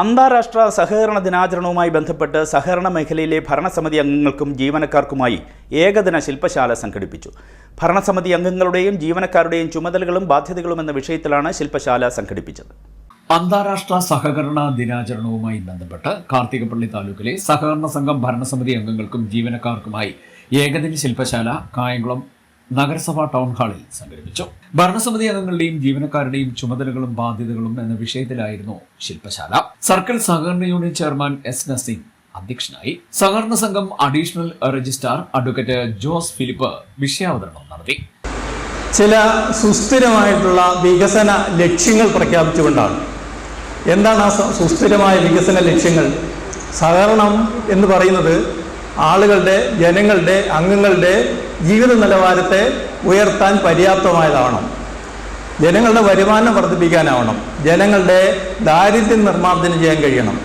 അന്താരാഷ്ട്ര സഹകരണ ദിനാചരണവുമായി ബന്ധപ്പെട്ട് സഹകരണ മേഖലയിലെ ഭരണസമിതി അംഗങ്ങൾക്കും ജീവനക്കാർക്കുമായി ഏകദിന ശില്പശാല സംഘടിപ്പിച്ചു. ഭരണസമിതി അംഗങ്ങളുടെയും ജീവനക്കാരുടെയും ചുമതലകളും ബാധ്യതകളും എന്ന വിഷയത്തിലാണ് ശില്പശാല സംഘടിപ്പിച്ചത്. അന്താരാഷ്ട്ര സഹകരണ ദിനാചരണവുമായി ബന്ധപ്പെട്ട് കാർത്തികപ്പള്ളി താലൂക്കിലെ സഹകരണ സംഘം ഭരണസമിതി അംഗങ്ങൾക്കും ജീവനക്കാർക്കുമായി ഏകദിന ശില്പശാല കായംകുളം നഗരസഭാ ടൗൺ ഹാളിൽ സംഘടിപ്പിച്ചു. ഭരണസമിതി അംഗങ്ങളുടെയും ജീവനക്കാരുടെയും ചുമതലകളും ബാധ്യതകളും എന്ന വിഷയത്തിലായിരുന്നു ശില്പശാല. സർക്കിൾ സഹകരണ യൂണിയൻ ചെയർമാൻ എസ് നസീം അധ്യക്ഷനായി. സഹകരണ സംഘം additional registrar advocate Jose Philip വിഷയാവതരണം നടത്തി. ചില സുസ്ഥിരമായിട്ടുള്ള വികസന ലക്ഷ്യങ്ങൾ പ്രഖ്യാപിച്ചുകൊണ്ടാണ്. എന്താണ് ആ സുസ്ഥിരമായ വികസന ലക്ഷ്യങ്ങൾ? സഹകരണം എന്ന് പറയുന്നത് ആളുകളുടെ ജനങ്ങളുടെ അംഗങ്ങളുടെ ജീവിത നിലവാരത്തെ ഉയർത്താൻ പര്യാപ്തമായതാവണം. ജനങ്ങളുടെ വരുമാനം വർദ്ധിപ്പിക്കാനാവണം. ജനങ്ങളുടെ ദാരിദ്ര്യം നിർമ്മാർജനം ചെയ്യാൻ കഴിയണം.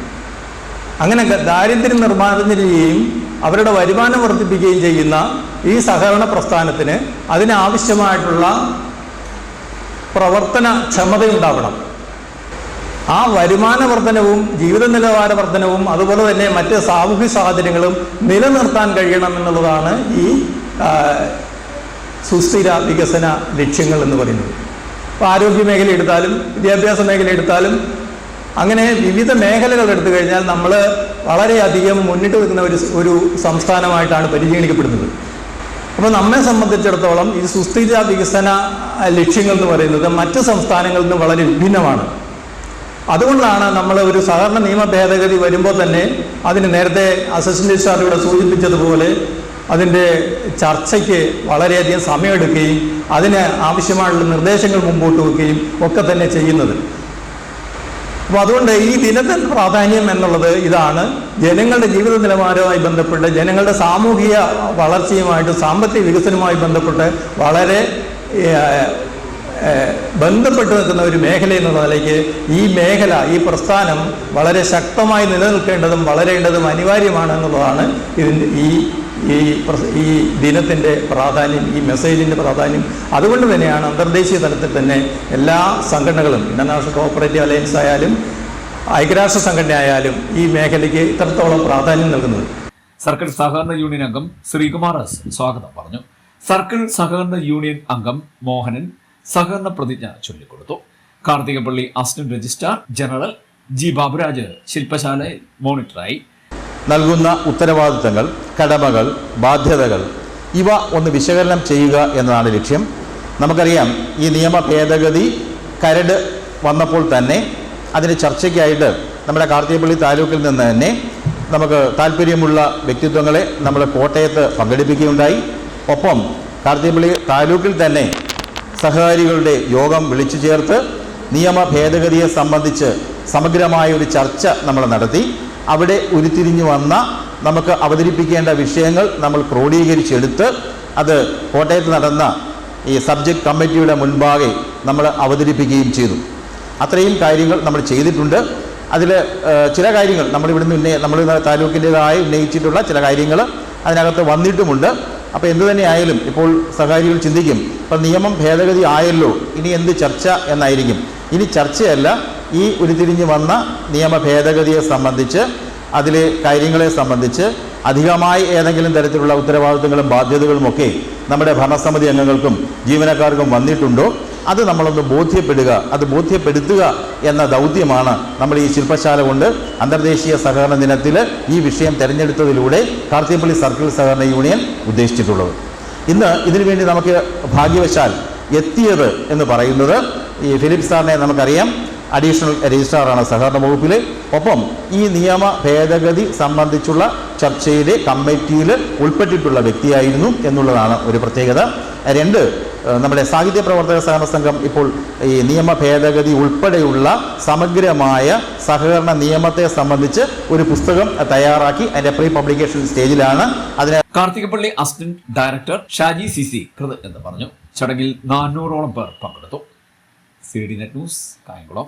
അങ്ങനെ ദാരിദ്ര്യം നിർമ്മാർജനം ചെയ്യുകയും അവരുടെ വരുമാനം വർദ്ധിപ്പിക്കുകയും ചെയ്യുന്ന ഈ സഹകരണ പ്രസ്ഥാനത്തിന് അതിനാവശ്യമായിട്ടുള്ള പ്രവർത്തന ക്ഷമതയുണ്ടാവണം. ആ വരുമാന വർധനവും ജീവിത നിലവാര വർധനവും അതുപോലെ തന്നെ മറ്റ് സാമൂഹ്യ സാഹചര്യങ്ങളും നിലനിർത്താൻ കഴിയണം എന്നുള്ളതാണ് ഈ സുസ്ഥിര വികസന ലക്ഷ്യങ്ങൾ എന്ന് പറയുന്നത്. ഇപ്പോൾ ആരോഗ്യ മേഖല എടുത്താലും വിദ്യാഭ്യാസ മേഖല എടുത്താലും അങ്ങനെ വിവിധ മേഖലകൾ എടുത്തു കഴിഞ്ഞാൽ നമ്മൾ വളരെയധികം മുന്നിട്ട് നിൽക്കുന്ന ഒരു ഒരു സംസ്ഥാനമായിട്ടാണ് പരിഗണിക്കപ്പെടുന്നത്. അപ്പോൾ നമ്മെ സംബന്ധിച്ചിടത്തോളം ഈ സുസ്ഥിര വികസന ലക്ഷ്യങ്ങൾ എന്ന് പറയുന്നത് മറ്റ് സംസ്ഥാനങ്ങളിൽ നിന്ന് വളരെ വിഭിന്നമാണ്. അതുകൊണ്ടാണ് നമ്മൾ ഒരു സഹകരണ നിയമ ഭേദഗതി വരുമ്പോൾ തന്നെ അതിന് നേരത്തെ അസിസ്റ്റന്റ് ഇവിടെ സൂചിപ്പിച്ചതുപോലെ അതിന്റെ ചർച്ചയ്ക്ക് വളരെയധികം സമയമെടുക്കുകയും അതിന് ആവശ്യമായുള്ള നിർദ്ദേശങ്ങൾ മുമ്പോട്ട് വെക്കുകയും ഒക്കെ തന്നെ ചെയ്യുന്നത്. അപ്പോൾ അതുകൊണ്ട് ഈ ദിനത്തിന് പ്രാധാന്യം എന്നുള്ളത് ഇതാണ്. ജനങ്ങളുടെ ജീവിത നിലവാരവുമായി ബന്ധപ്പെട്ട് ജനങ്ങളുടെ സാമൂഹിക വളർച്ചയുമായിട്ട് സാമ്പത്തിക വികസനവുമായി ബന്ധപ്പെട്ട് വളരെ ബന്ധപ്പെട്ട് നിൽക്കുന്ന ഒരു മേഖല എന്നുള്ള നിലയ്ക്ക് ഈ മേഖല ഈ പ്രസ്ഥാനം വളരെ ശക്തമായി നിലനിൽക്കേണ്ടതും വളരേണ്ടതും അനിവാര്യമാണ് എന്നുള്ളതാണ് ഇതിന്റെ ഈ ഈ ഈ ദിനത്തിന്റെ പ്രാധാന്യം ഈ മെസ്സേജിന്റെ പ്രാധാന്യം അതുകൊണ്ട് തന്നെയാണ് അന്തർദേശീയ തലത്തിൽ തന്നെ എല്ലാ സംഘടനകളും ഇന്റർനാഷണൽ കോഓപ്പറേറ്റീവ് അലയൻസ് ആയാലും ഐക്യരാഷ്ട്ര സംഘടന ആയാലും ഈ മേഖലയ്ക്ക് ഇത്രത്തോളം പ്രാധാന്യം നൽകുന്നത്. സർക്കിൾ സഹകരണ യൂണിയൻ അംഗം ശ്രീകുമാർ എസ് സ്വാഗതം പറഞ്ഞു. സർക്കിൾ സഹകരണ യൂണിയൻ അംഗം മോഹനൻ സഹകരണ പ്രതിജ്ഞ ചൊല്ലിക്കൊടുത്തു. Karthikappally assistant registrar general G. Baburaj ശില്പശാലയിൽ മോണിറ്ററായി. നൽകുന്ന ഉത്തരവാദിത്തങ്ങൾ കടമകൾ ബാധ്യതകൾ ഇവ ഒന്ന് വിശകലനം ചെയ്യുക എന്നതാണ് ലക്ഷ്യം. നമുക്കറിയാം ഈ നിയമ ഭേദഗതി കരട് വന്നപ്പോൾ തന്നെ അതിന് ചർച്ചയ്ക്കായിട്ട് നമ്മുടെ കാർത്തികപ്പള്ളി താലൂക്കിൽ നിന്ന് തന്നെ നമുക്ക് താല്പര്യമുള്ള വ്യക്തിത്വങ്ങളെ നമ്മൾ കോട്ടയത്ത് പങ്കെടുപ്പിക്കുകയുണ്ടായി. ഒപ്പം കാർത്തികപ്പള്ളി താലൂക്കിൽ തന്നെ സഹകാരികളുടെ യോഗം വിളിച്ചു ചേർത്ത് നിയമ ഭേദഗതിയെ സംബന്ധിച്ച് സമഗ്രമായ ഒരു ചർച്ച നമ്മൾ നടത്തി. അവിടെ ഉരുത്തിരിഞ്ഞു വന്ന നമുക്ക് അവതരിപ്പിക്കേണ്ട വിഷയങ്ങൾ നമ്മൾ ക്രോഡീകരിച്ചെടുത്ത് അത് കോട്ടയത്ത് നടന്ന ഈ സബ്ജക്ട് കമ്മിറ്റിയുടെ മുൻപാകെ നമ്മൾ അവതരിപ്പിക്കുകയും ചെയ്തു. അത്രയും കാര്യങ്ങൾ നമ്മൾ ചെയ്തിട്ടുണ്ട്. അതിൽ ചില കാര്യങ്ങൾ നമ്മൾ നിന്ന് ഉന്നയി നമ്മൾ താലൂക്കിന്റേതായി ഉന്നയിച്ചിട്ടുള്ള ചില കാര്യങ്ങൾ അതിനകത്ത് വന്നിട്ടുമുണ്ട്. അപ്പോൾ എന്തു തന്നെ ആയാലും ഇപ്പോൾ സഹകാരികൾ ചിന്തിക്കും ഇപ്പം നിയമം ഭേദഗതി ആയല്ലോ ഇനി എന്ത് ചർച്ച എന്നായിരിക്കും. ഇനി ചർച്ചയല്ല ഈ ഉരുത്തിരിഞ്ഞ് വന്ന നിയമ ഭേദഗതിയെ സംബന്ധിച്ച് അതിലെ കാര്യങ്ങളെ സംബന്ധിച്ച് അധികമായി ഏതെങ്കിലും തരത്തിലുള്ള ഉത്തരവാദിത്തങ്ങളും ബാധ്യതകളും ഒക്കെ നമ്മുടെ ഭരണസമിതി അംഗങ്ങൾക്കും ജീവനക്കാർക്കും വന്നിട്ടുണ്ടോ? അത് നമ്മളൊന്ന് ബോധ്യപ്പെടുക അത് ബോധ്യപ്പെടുത്തുക എന്ന ദൗത്യമാണ് നമ്മൾ ഈ ശില്പശാല കൊണ്ട് അന്തർദേശീയ സഹകരണ ദിനത്തിൽ ഈ വിഷയം തിരഞ്ഞെടുത്തതിലൂടെ കാർത്തിയപ്പള്ളി സർക്കിൾ സഹകരണ യൂണിയൻ ഉദ്ദേശിച്ചിട്ടുള്ളത്. ഇന്ന് ഇതിനു വേണ്ടി നമുക്ക് ഭാഗ്യവശാൽ എത്തിയത് എന്ന് പറയുന്നത് ഈ ഫിലിപ്പ് സാറിനെ നമുക്കറിയാം. അഡീഷണൽ രജിസ്ട്രാറാണ് സഹകരണ വകുപ്പിൽ ഒപ്പം ഈ നിയമ ഭേദഗതി സംബന്ധിച്ചുള്ള ചർച്ചയിലെ കമ്മിറ്റിയിൽ ഉൾപ്പെട്ടിട്ടുള്ള വ്യക്തിയായിരുന്നു എന്നുള്ളതാണ് ഒരു പ്രത്യേകത. രണ്ട് നമ്മുടെ സാഹിത്യ പ്രവർത്തക സഹകരണ സംഘം ഇപ്പോൾ ഈ നിയമ ഭേദഗതി ഉൾപ്പെടെയുള്ള സമഗ്രമായ സഹകരണ നിയമത്തെ സംബന്ധിച്ച് ഒരു പുസ്തകം തയ്യാറാക്കി അതിന്റെ പ്രീ പബ്ലിക്കേഷൻ സ്റ്റേജിലാണ്. അതിന് Karthikappally assistant director Shaji C C എന്ന് പറഞ്ഞു. ചടങ്ങിൽ നാനൂറോളം പേർ പങ്കെടുത്തു. C D net news Kayamkulam.